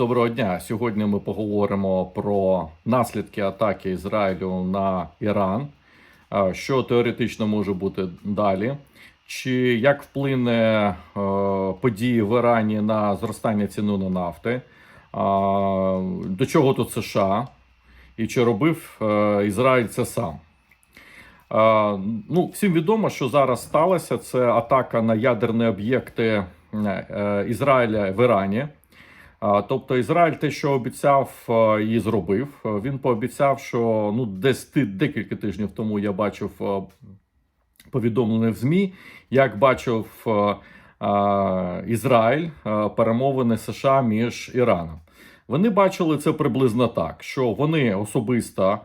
Доброго дня. Сьогодні ми поговоримо про наслідки атаки Ізраїлю на Іран, що теоретично може бути далі, чи як вплине е, події в Ірані на зростання ціни на нафти, до чого тут США, і чи робив е, Ізраїль це сам. Ну, всім відомо, що зараз сталося. Це атака на ядерні об'єкти е, Ізраїля в Ірані. Тобто Ізраїль те, що обіцяв, і зробив. Він пообіцяв, що ну десь декілька тижнів тому я бачив повідомлення в ЗМІ, як бачив Ізраїль перемовини США між Іраном. Вони бачили це приблизно так, що вони особисто.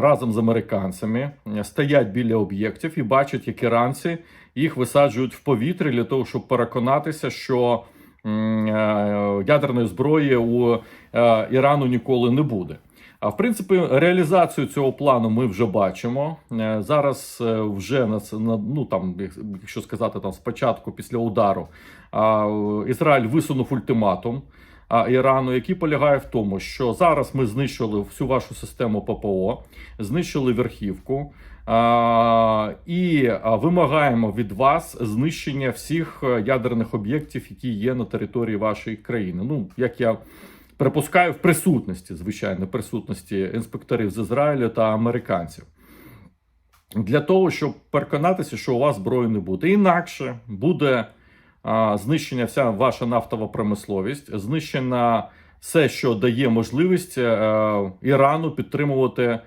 Разом з американцями стоять біля об'єктів і бачать, як іранці їх висаджують в повітря для того, щоб переконатися, що ядерної зброї у е, Ірану ніколи не буде. А в принципі, реалізацію цього плану ми вже бачимо. Е, Зараз е, вже на ну там, якщо сказати там спочатку, після удару, е, Ізраїль висунув ультиматум Ірану, який полягає в тому, що зараз ми знищили всю вашу систему ППО, знищили верхівку. А, і вимагаємо від вас знищення всіх е, ядерних об'єктів, які є на території вашої країни. Ну, як я припускаю, в присутності, звичайно, присутності інспекторів з Ізраїлю та американців. Для того, щоб переконатися, що у вас зброї не буде. Інакше буде а, знищення вся ваша нафтова промисловість, знищена все, що дає можливість е, Ірану підтримувати а,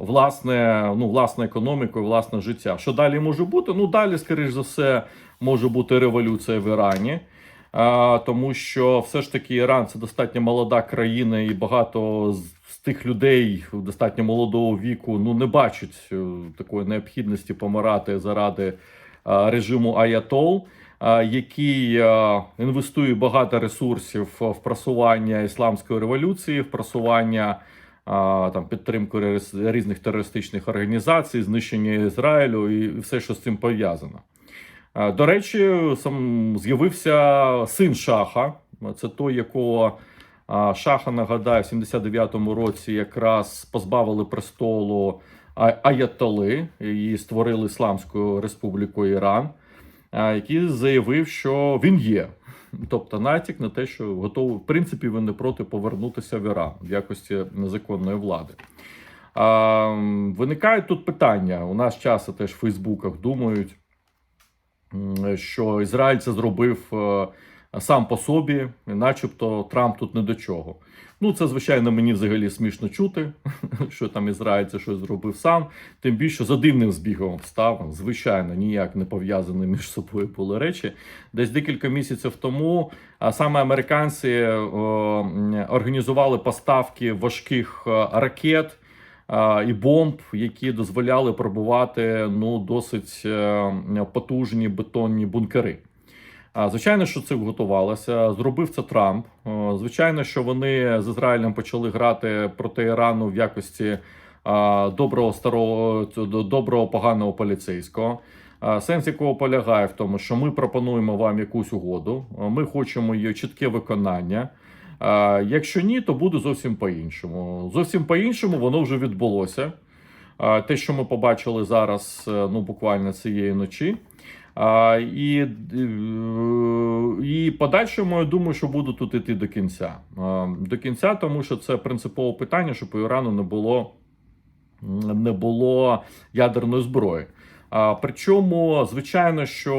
власне, ну, власну економіку власне життя. Що далі може бути? Ну, далі, скоріш за все, може бути революція в Ірані. Тому що все ж таки Іран це достатньо молода країна, і багато з, тих людей достатньо молодого віку ну не бачать е, такої необхідності помирати заради е, режиму Аятол, який е, інвестує багато ресурсів в просування ісламської революції, в просування. Там підтримку різних терористичних організацій, знищення Ізраїлю і все, що з цим пов'язано. До речі, сам з'явився син Шаха. Це той, якого Шаха, нагадаю, в 79-му році якраз позбавили престолу Аятоли і створили Ісламську Республіку Іран, який заявив, що він є. Тобто натяк на те, що готовий, в принципі, не проти повернутися в Іран в якості незаконної влади. А, виникають тут питання. У нас часто теж в Фейсбуках думають, що Ізраїль це зробив е, сам по собі, начебто Трамп тут не до чого. Ну, це, звичайно, мені взагалі смішно чути, що там Ізраїль це щось зробив сам. Тим більше за дивним збігом обставин, звичайно, ніяк не пов'язані між собою були речі. Десь декілька місяців тому саме американці е, організували поставки важких е, ракет і бомб, які дозволяли пробувати ну досить е, потужні бетонні бункери. Звичайно, що це готувалося. Зробив це Трамп. Звичайно, що вони з Ізраїлем почали грати проти Ірану в якості доброго старого доброго поганого поліцейського. Сенс якого полягає в тому, що ми пропонуємо вам якусь угоду, ми хочемо її чітке виконання. Якщо ні, то буде зовсім по-іншому. Зовсім по-іншому воно вже відбулося. Те, що ми побачили зараз, е, ну буквально цієї ночі. І, е, і подальшому, я думаю, що буду тут іти до кінця. До кінця, тому що це принципове питання, щоб у Ірану не було, не було ядерної зброї. Причому, звичайно, що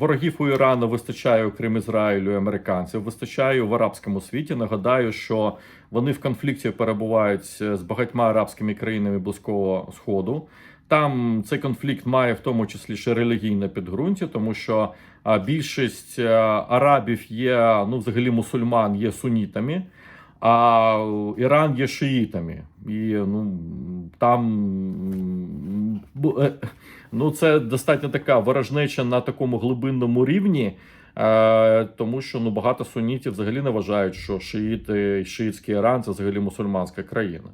ворогів у Ірану вистачає, окрім Ізраїлю і американців, вистачає в арабському світі. Нагадаю, що вони в конфлікті перебувають з багатьма арабськими країнами Близького Сходу. Там цей конфлікт має в тому числі ще релігійне підґрунтя, тому що більшість арабів є, ну взагалі мусульман є сунітами, а Іран є шиїтами. І ну там е, ну, це достатньо така ворожнеча на такому глибинному рівні. Е, тому що ну багато сунітів взагалі не вважають, що шиїти, шиїтський Іран це взагалі мусульманська країна.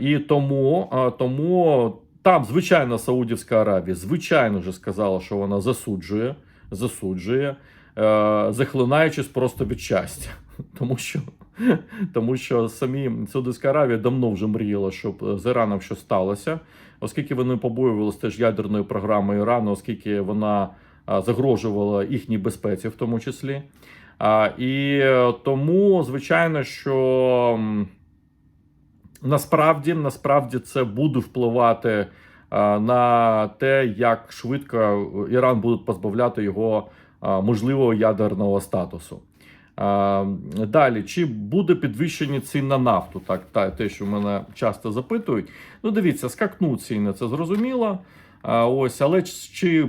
І тому, тому там, звичайно, Саудівська Аравія, звичайно вже сказала, що вона засуджує, засуджує, е, захлинаючись просто від щастя. тому що, тому що самі Саудовська Аравія давно вже мріяла, щоб з Іраном щось сталося, оскільки вони побоювалися теж ядерної програми Ірану, оскільки вона загрожувала їхній безпеці, в тому числі. А, і е, тому, звичайно, що насправді, насправді це буде впливати на те, як швидко Іран буде позбавляти його можливого ядерного статусу. Далі, чи буде підвищені ціни на нафту? Так, та, те, що мене часто запитують. Ну, дивіться, скакнуть ціни, це зрозуміло. Ось, але чи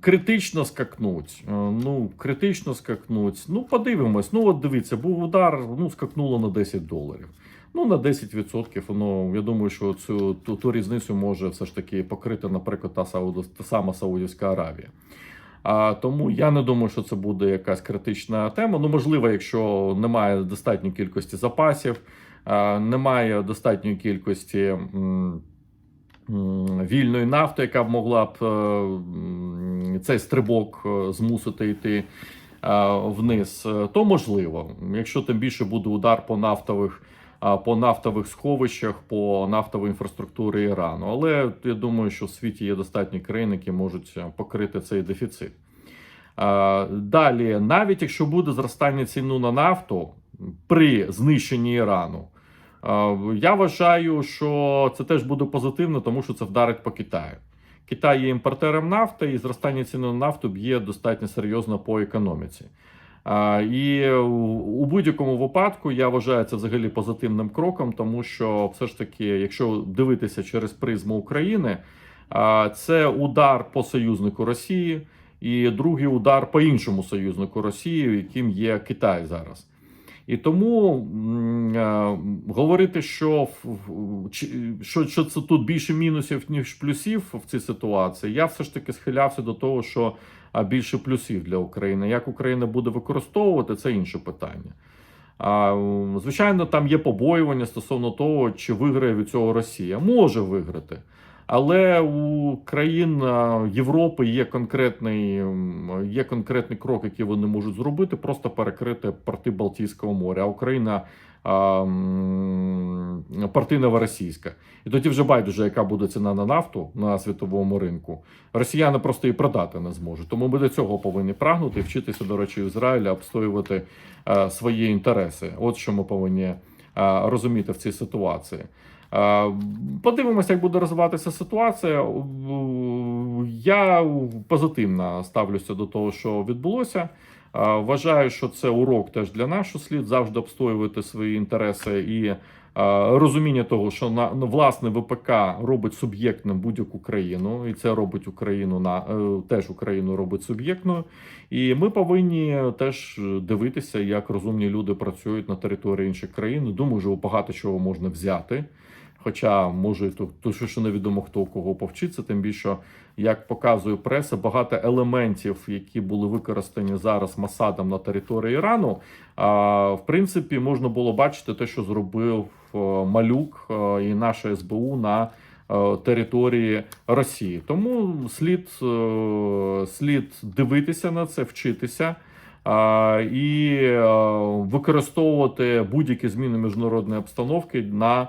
критично скакнуть? Е, Ну, критично скакнуть. Ну, подивимось. Ну, от дивіться, був удар, ну, скакнуло на 10 доларів. Ну, на 10%, ну, я думаю, що цю ту, ту різницю може все ж таки покрити, наприклад, та, Сауд, та сама Саудівська Аравія. А, тому я не думаю, що це буде якась критична тема. Ну, можливо, якщо немає достатньої кількості запасів, а, немає достатньої кількості м, м, вільної нафти, яка б могла б е, м, цей стрибок е, змусити йти е, вниз, то можливо. Якщо тим більше буде удар по нафтових. По нафтових сховищах, по нафтовій інфраструктурі Ірану, але я думаю, що в світі є достатні країни, які можуть е, покрити цей дефіцит. Далі, навіть якщо буде зростання ціну на нафту при знищенні Ірану, я вважаю, що це теж буде позитивно, тому що це вдарить по Китаю. Китай є імпортером нафти, і зростання ціни на нафту б'є достатньо серйозно по економіці. І у будь-якому випадку я вважаю це взагалі позитивним кроком, тому що все ж таки, якщо дивитися через призму України, це удар по союзнику Росії і другий удар по іншому союзнику Росії, яким є Китай зараз. І тому говорити, що, що, що це тут більше мінусів, ніж плюсів в цій ситуації, я все ж таки схилявся до того, що більше плюсів для України. Як Україна буде використовувати, це інше питання. А, звичайно, там є побоювання стосовно того, чи виграє від цього Росія. Може виграти. Але у країн Європи є конкретний, є конкретний крок, який вони можуть зробити, просто перекрити порти Балтійського моря. А Україна а, м, порти. І тоді вже байдуже, яка буде ціна на нафту на світовому ринку. Росіяни просто її продати не зможуть. Тому ми до цього повинні прагнути вчитися, до речі, Ізраїля обстоювати е, свої інтереси. От що ми повинні е, розуміти в цій ситуації. Е, Подивимося, як буде розвиватися ситуація. Я позитивно ставлюся до того, що відбулося. Вважаю, що це урок теж для нас, що слід завжди обстоювати свої інтереси і розуміння того, що на ну, власне ВПК робить суб'єктним будь-яку країну, і це робить Україну на е, теж Україну робить суб'єктною. І ми повинні теж дивитися, як розумні люди працюють на території інших країн. Думаю, що багато чого можна взяти. Хоча може то, то що невідомо хто у кого повчиться, тим більше, як показує преса, багато елементів, які були використані зараз Масадом на території Ірану. В принципі, можна було бачити те, що зробив е, Малюк е, і наша СБУ на е, території Росії. Тому слід, слід дивитися на це, вчитися. І використовувати будь-які зміни міжнародної обстановки на